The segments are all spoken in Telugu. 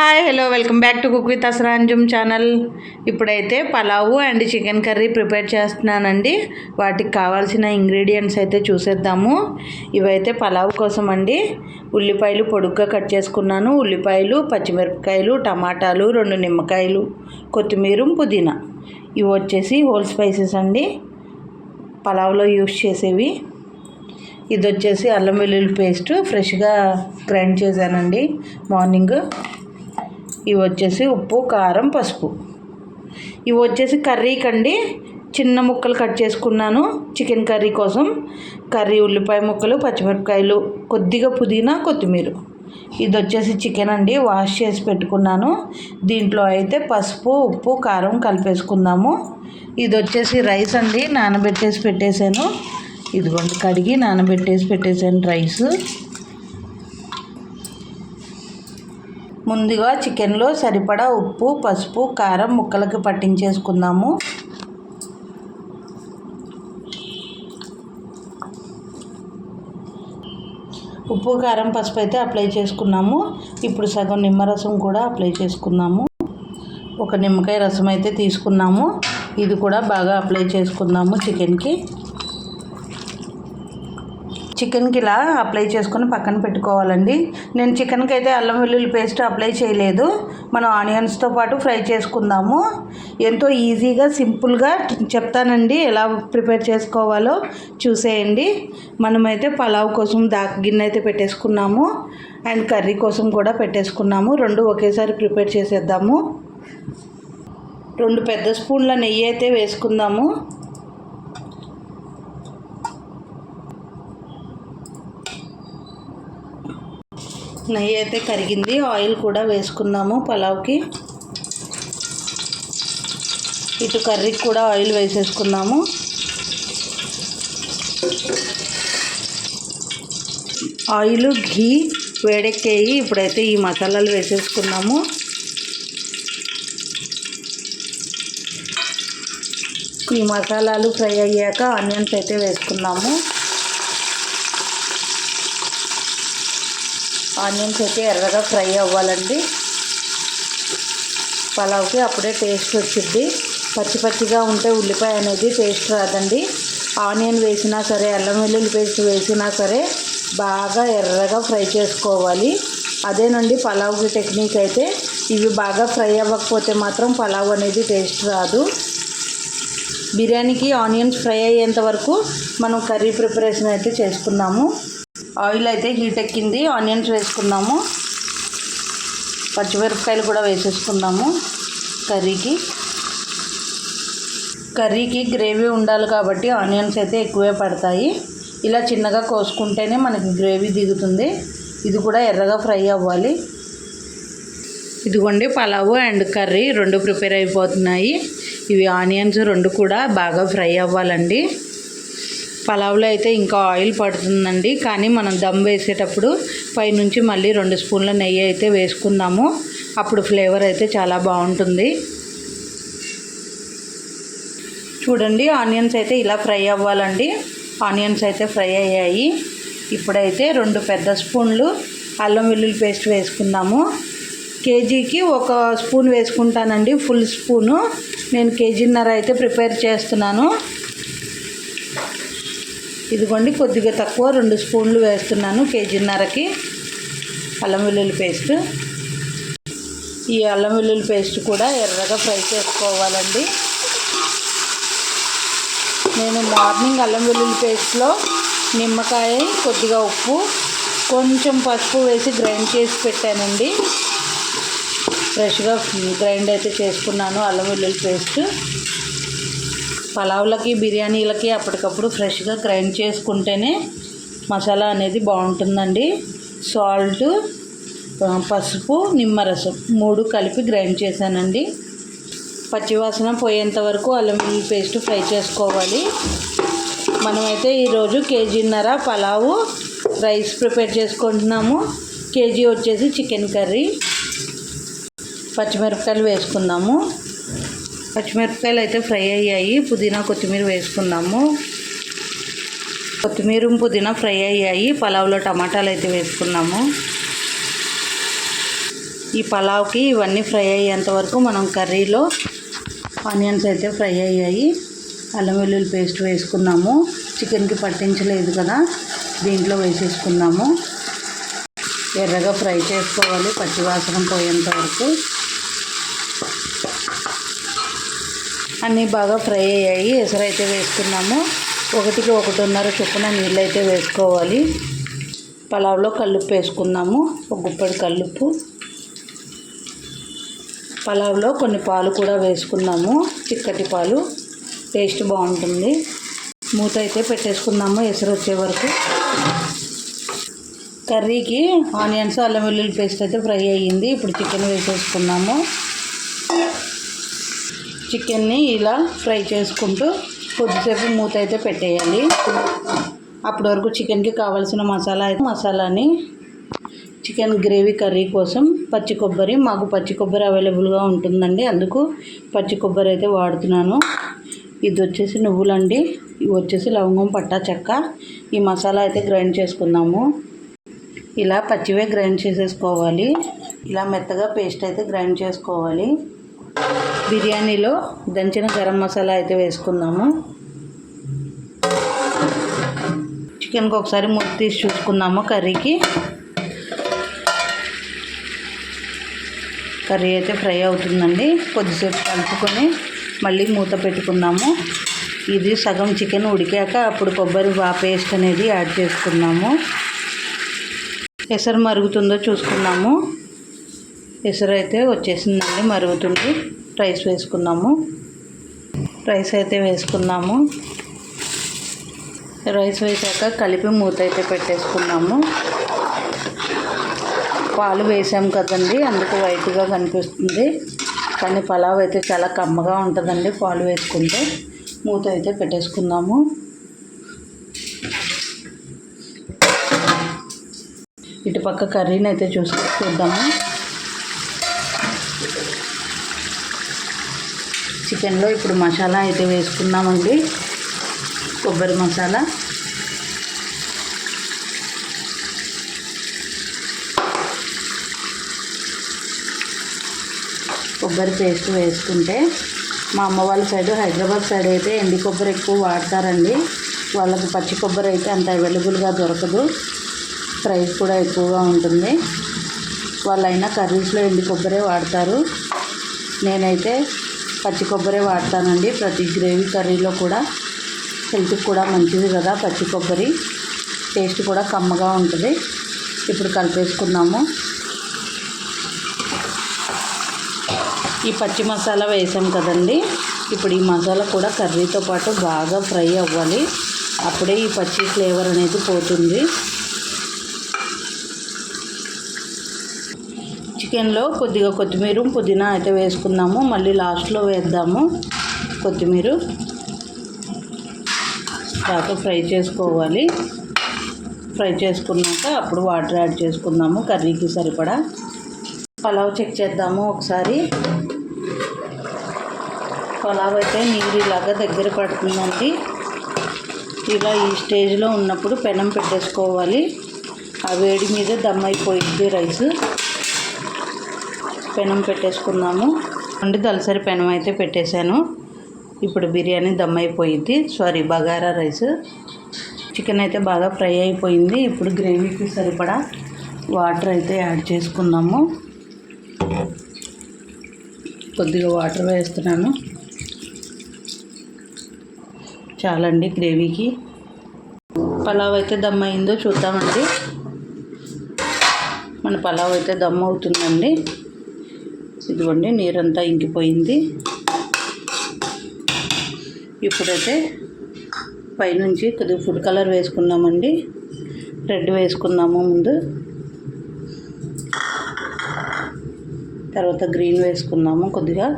Hi hello welcome back to cook with Asranjum channel ఇప్పుడైతే pulao and chicken curry prepare చేస్తున్నానండి. వాటికి కావాల్సిన ఇంగ్రీడియంట్స్ అయితే చూసేద్దాము. ఇవైతే పలావ్ కోసం అండి. ఉల్లిపాయలు పొడుగ్గా కట్ చేసుకున్నాను. ఉల్లిపాయలు పచ్చిమిరపకాయలు టమాటాలు రెండు నిమ్మకాయలు కొత్తిమీర పుదీనా. ఇవి వచ్చేసి హోల్ స్పైసెస్ అండి. పలావ్లో యూస్ చేసేవి. ఇది వచ్చేసి అల్లం వెల్లుల్లి పేస్ట్. ఫ్రెష్గా గ్రైండ్ చేశానండి. మార్నింగ్ ఇవి వచ్చేసి ఉప్పు కారం పసుపు. ఇవి వచ్చేసి కర్రీకి అండి చిన్న ముక్కలు కట్ చేసుకున్నాను. చికెన్ కర్రీ కోసం కర్రీ ఉల్లిపాయ ముక్కలు పచ్చిమిరపకాయలు కొద్దిగా పుదీనా కొత్తిమీర. ఇది వచ్చేసి చికెన్ అండి. వాష్ చేసి పెట్టుకున్నాను. దీంట్లో అయితే పసుపు ఉప్పు కారం కలిపేసుకుందాము. ఇది వచ్చేసి రైస్ అండి. నానబెట్టేసి పెట్టేశాను. ఇదిగోండి కడిగి నానబెట్టేసి పెట్టేశాను రైస్. ముందుగా చికెన్లో సరిపడా ఉప్పు పసుపు కారం ముక్కలకి పట్టించేసుకుందాము. ఉప్పు కారం పసుపు అయితే అప్లై చేసుకున్నాము. ఇప్పుడు సగం నిమ్మరసం కూడా అప్లై చేసుకుందాము. ఒక నిమ్మకాయ రసం అయితే తీసుకున్నాము. ఇది కూడా బాగా అప్లై చేసుకుందాము చికెన్కి. చికెన్కి ఇలా అప్లై చేసుకొని పక్కన పెట్టుకోవాలండి. నేను చికెన్కి అయితే అల్లం వెల్లుల్లి పేస్ట్ అప్లై చేయలేదు. మనం ఆనియన్స్తో పాటు ఫ్రై చేసుకుందాము. ఎంతో ఈజీగా సింపుల్గా చెప్తానండి. ఎలా ప్రిపేర్ చేసుకోవాలో చూసేయండి. మనమైతే పలావ్ కోసం దాకా గిన్నె అయితే పెట్టేసుకున్నాము. అండ్ కర్రీ కోసం కూడా పెట్టేసుకున్నాము. రెండు ఒకేసారి ప్రిపేర్ చేసేద్దాము. రెండు పెద్ద స్పూన్ల నెయ్యి అయితే వేసుకుందాము. నెయ్యి అయితే కరిగింది. ఆయిల్ కూడా వేసుకున్నాము పలావ్కి. ఇటు కర్రీకి కూడా ఆయిల్ వేసేసుకున్నాము. ఆయిల్ ఘీ వేడెక్కేయి ఇప్పుడైతే ఈ మసాలాలు వేసేసుకున్నాము. ఈ మసాలాలు ఫ్రై అయ్యాక ఆనియన్స్ అయితే వేసుకున్నాము. ఆనియన్స్ అయితే ఎర్రగా ఫ్రై అవ్వాలండి. పలావ్కి అప్పుడే టేస్ట్ వచ్చింది పచ్చి పచ్చిగా ఉంటే ఉల్లిపాయ అనేది టేస్ట్ రాదండి. ఆనియన్ వేసినా సరే అల్లం వెల్లుల్లి పేస్ట్ వేసినా సరే బాగా ఎర్రగా ఫ్రై చేసుకోవాలి. అదేనండి పలావ్కి టెక్నిక్ అయితే. ఇవి బాగా ఫ్రై అవ్వకపోతే మాత్రం పలావ్ అనేది టేస్ట్ రాదు. బిర్యానీకి ఆనియన్స్ ఫ్రై అయ్యేంత వరకు మనం కర్రీ ప్రిపరేషన్ అయితే చేసుకున్నాము. ఆయిల్ అయితే హీట్ ఎక్కింది ఆనియన్స్ వేసుకున్నాము. పచ్చిమిరపకాయలు కూడా వేసేసుకున్నాము కర్రీకి. కర్రీకి గ్రేవీ ఉండాలి కాబట్టి ఆనియన్స్ అయితే ఎక్కువే పడతాయి. ఇలా చిన్నగా కోసుకుంటేనే మనకి గ్రేవీ దిగుతుంది. ఇది కూడా ఎర్రగా ఫ్రై అవ్వాలి. ఇదిగోండి పలావు అండ్ కర్రీ రెండు ప్రిపేర్ అయిపోతున్నాయి. ఇవి ఆనియన్స్ రెండు కూడా బాగా ఫ్రై అవ్వాలండి. పలావ్లో అయితే ఇంకా ఆయిల్ పడుతుందండి. కానీ మనం దమ్ వేసేటప్పుడు పైనుంచి మళ్ళీ రెండు స్పూన్ల నెయ్యి అయితే వేసుకుందాము. అప్పుడు ఫ్లేవర్ అయితే చాలా బాగుంటుంది. చూడండి ఆనియన్స్ అయితే ఇలా ఫ్రై అవ్వాలండి. ఆనియన్స్ అయితే ఫ్రై అయ్యాయి. ఇప్పుడైతే రెండు పెద్ద స్పూన్లు అల్లం వెల్లుల్లి పేస్ట్ వేసుకుందాము. కేజీకి ఒక స్పూన్ వేసుకుంటానండి ఫుల్ స్పూను. నేను కేజీన్నర అయితే ప్రిపేర్ చేస్తున్నాను. ఇదిగోండి కొద్దిగా తక్కువ రెండు స్పూన్లు వేస్తున్నాను కేజీన్నరకి అల్లం వెల్లుల్లి పేస్ట్. ఈ అల్లం వెల్లుల్లి పేస్ట్ కూడా ఎర్రగా ఫ్రై చేసుకోవాలండి. నేను మార్నింగ్ అల్లం వెల్లుల్లి పేస్ట్లో నిమ్మకాయ కొద్దిగా ఉప్పు కొంచెం పసుపు వేసి గ్రైండ్ చేసి పెట్టానండి. ఫ్రెష్గా గ్రైండ్ అయితే చేసుకున్నాను అల్లం వెల్లుల్లి పేస్ట్. పలావులకి బిర్యానీలకి అప్పటికప్పుడు ఫ్రెష్గా గ్రైండ్ చేసుకుంటేనే మసాలా అనేది బాగుంటుందండి. సాల్ట్ పసుపు నిమ్మరసం మూడు కలిపి గ్రైండ్ చేశానండి. పచ్చివాసన పోయేంత వరకు అల్లం వెల్లుల్లి పేస్ట్ ఫ్రై చేసుకోవాలి. మనమైతే ఈరోజు కేజీన్నర పలావు రైస్ ప్రిపేర్ చేసుకుంటున్నాము. కేజీ వచ్చేసి చికెన్ కర్రీ. పచ్చిమిరపకాయలు వేసుకుందాము. పచ్చిమిరపకాయలు అయితే ఫ్రై అయ్యాయి. పుదీనా కొత్తిమీర వేసుకున్నాము కొత్తిమీర పుదీనా ఫ్రై అయ్యాయి. పలావ్లో టమాటాలు అయితే వేసుకున్నాము. ఈ పలావ్కి ఇవన్నీ ఫ్రై అయ్యేంత వరకు మనం కర్రీలో ఆనియన్స్ అయితే ఫ్రై అయ్యాయి. అల్లం వెల్లుల్లి పేస్ట్ వేసుకున్నాము. చికెన్కి పట్టించలేదు కదా దీంట్లో వేసేసుకున్నాము ఎర్రగా ఫ్రై చేసుకోవాలి పచ్చివాసన పోయేంత వరకు. అన్నీ బాగా ఫ్రై అయ్యాయి. ఎసరు అయితే వేసుకున్నాము. ఒకటికి ఒకటిన్నర చొప్పున నీళ్ళు అయితే వేసుకోవాలి. పలావ్లో కల్లుప్పు వేసుకున్నాము. ఒక గుప్పడి కల్లుప్పు. పలావ్లో కొన్ని పాలు కూడా వేసుకున్నాము. చిక్కటి పాలు. టేస్ట్ బాగుంటుంది. మూత అయితే పెట్టేసుకున్నాము ఎసరు వచ్చే వరకు. కర్రీకి ఆనియన్స్ అల్లం వెల్లుల్లి పేస్ట్ అయితే ఫ్రై అయ్యింది. ఇప్పుడు చికెన్ వేసేసుకున్నాము. చికెన్ని ఇలా ఫ్రై చేసుకుంటూ కొద్దిసేపు మూత అయితే పెట్టేయాలి. అప్పటి వరకు చికెన్కి కావాల్సిన మసాలా అయితే మసాలాని చికెన్ గ్రేవీ కర్రీ కోసం పచ్చి కొబ్బరి మాకు పచ్చి కొబ్బరి అవైలబుల్గా ఉంటుందండి. అందుకు పచ్చి కొబ్బరి అయితే వాడుతున్నాను. ఇది వచ్చేసి నువ్వులండి. ఇవి వచ్చేసి లవంగం పట్టా చెక్క. ఈ మసాలా అయితే గ్రైండ్ చేసుకుందాము. ఇలా పచ్చివే గ్రైండ్ చేసేసుకోవాలి. ఇలా మెత్తగా పేస్ట్ అయితే గ్రైండ్ చేసుకోవాలి. బిర్యానీలో దంచిన గరం మసాలా అయితే వేసుకుందాము. చికెన్కి ఒకసారి మూత తీసి చూసుకుందాము కర్రీకి. కర్రీ అయితే ఫ్రై అవుతుందండి. కొద్దిసేపు కలుపుకొని మళ్ళీ మూత పెట్టుకుందాము. ఇది సగం చికెన్ ఉడికాక అప్పుడు కొబ్బరి బా పేస్ట్ అనేది యాడ్ చేసుకున్నాము ఎసరు మరుగుతుందో చూసుకున్నాము ఎసరు అయితే వచ్చేసిందండి మరుగుతుంది. రైస్ వేసుకున్నాము. రైస్ అయితే వేసుకున్నాము. రైస్ వేసాక కలిపి మూత అయితే పెట్టేసుకున్నాము. పాలు వేసాం కదండి అందుకు వైట్గా కనిపిస్తుంది. కానీ పలావ్ అయితే చాలా కమ్మగా ఉంటుందండి పాలు వేసుకుంటే. మూత అయితే పెట్టేసుకున్నాము. ఇటుపక్క కర్రీని అయితే చూసి చూద్దాము. చికెన్లో ఇప్పుడు మసాలా అయితే వేసుకున్నామండి కొబ్బరి మసాలా. కొబ్బరి పేస్ట్ వేసుకుంటే మా అమ్మ వాళ్ళ సైడ్ హైదరాబాద్ సైడ్ అయితే ఎండి కొబ్బరి ఎక్కువ వాడతారండి. వాళ్ళకి పచ్చి కొబ్బరి అయితే అంత అవైలబుల్గా దొరకదు. ప్రైస్ కూడా ఎక్కువగా ఉంటుంది. వాళ్ళైనా కర్రీస్లో ఎండి కొబ్బరే వాడతారు. నేనైతే పచ్చి కొబ్బరి వాడతానండి. ప్రతి గ్రేవీ కర్రీలో కూడా హెల్త్కి కూడా మంచిది కదా పచ్చి కొబ్బరి. టేస్ట్ కూడా కమ్మగా ఉంటుంది. ఇప్పుడు కలిపేసుకున్నాము. ఈ పచ్చి మసాలా వేసాం కదండి. ఇప్పుడు ఈ మసాలా కూడా కర్రీతో పాటు బాగా ఫ్రై అవ్వాలి. అప్పుడే ఈ పచ్చి ఫ్లేవర్ అనేది పోతుంది. చికెన్లో కొద్దిగా కొత్తిమీర పుదీనా అయితే వేసుకున్నాము మళ్ళీ లాస్ట్లో వేద్దాము కొత్తిమీర. బాగా ఫ్రై చేసుకోవాలి. ఫ్రై చేసుకున్నాక అప్పుడు వాటర్ యాడ్ చేసుకుందాము కర్రీకి సరిపడా. పలావ్ చెక్ చేద్దాము ఒకసారి. పలావ్ అయితే నీరు ఇలాగా దగ్గర పడుతుందండి. ఇలా ఈ స్టేజ్లో ఉన్నప్పుడు పెనం పెట్టేసుకోవాలి. ఆ వేడి మీద దమ్ అయిపోయింది రైస్. పెనం పెట్టేసుకున్నాము అండి దలసరి పెనం అయితే పెట్టేశాను. ఇప్పుడు బిర్యానీ దమ్ అయిపోయింది. Sorry bagara rice. చికెన్ అయితే బాగా ఫ్రై అయిపోయింది. ఇప్పుడు గ్రేవీకి సరిపడా వాటర్ అయితే యాడ్ చేసుకుందాము. కొద్దిగా వాటర్ వేస్తున్నాను. చాలండి గ్రేవీకి. పలావ్ అయితే దమ్ అయిందో చూద్దామండి. మన పలావ్ అయితే దమ్ అవుతుందండి. ఇదిగోండి నీరంతా ఇంకిపోయింది. ఇప్పుడైతే పైనుంచి కొద్దిగా ఫుడ్ కలర్ వేసుకున్నామండి రెడ్ వేసుకున్నాము ముందు. తర్వాత గ్రీన్ వేసుకున్నాము కొద్దిగా.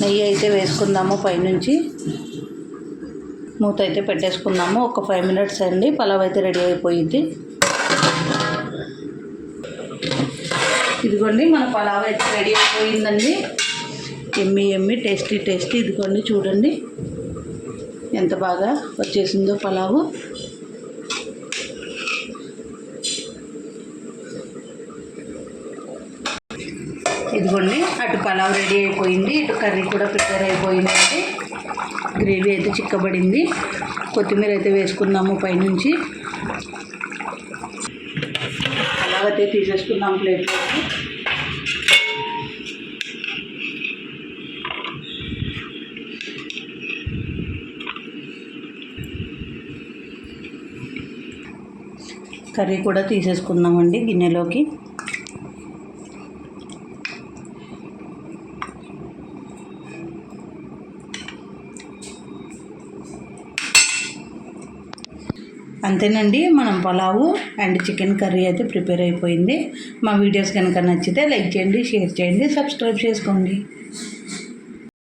నెయ్యి అయితే వేసుకుందాము పైనుంచి. మూత అయితే పెట్టేసుకుందాము. ఒక ఫైవ్ మినిట్స్ అండి పలావ్ అయితే రెడీ అయిపోయింది. ఇదిగోండి మన పలావ్ అయితే రెడీ అయిపోయిందండి. ఎమ్మి ఎమ్మి టేస్టీ టేస్టీ ఇదిగోండి చూడండి. ఎంత బాగా వచ్చేసిందో పలావు. ఇదిగోండి అటు పలావ్ రెడీ అయిపోయింది ఇటు కర్రీ కూడా ప్రిపేర్ అయిపోయిందండి. గ్రేవీ అయితే చిక్కబడింది. కొత్తిమీర అయితే వేసుకున్నాము పైనుంచి. పలావ్ తీసేసుకుందాం ప్లేట్లోకి. కర్రీ కూడా తీసేసుకుందామండి గిన్నెలోకి. అంతేనండి మనం పలావు అండ్ చికెన్ కర్రీ అయితే ప్రిపేర్ అయిపోయింది. మా వీడియోస్ కనుక నచ్చితే లైక్ చేయండి షేర్ చేయండి సబ్స్క్రైబ్ చేసుకోండి.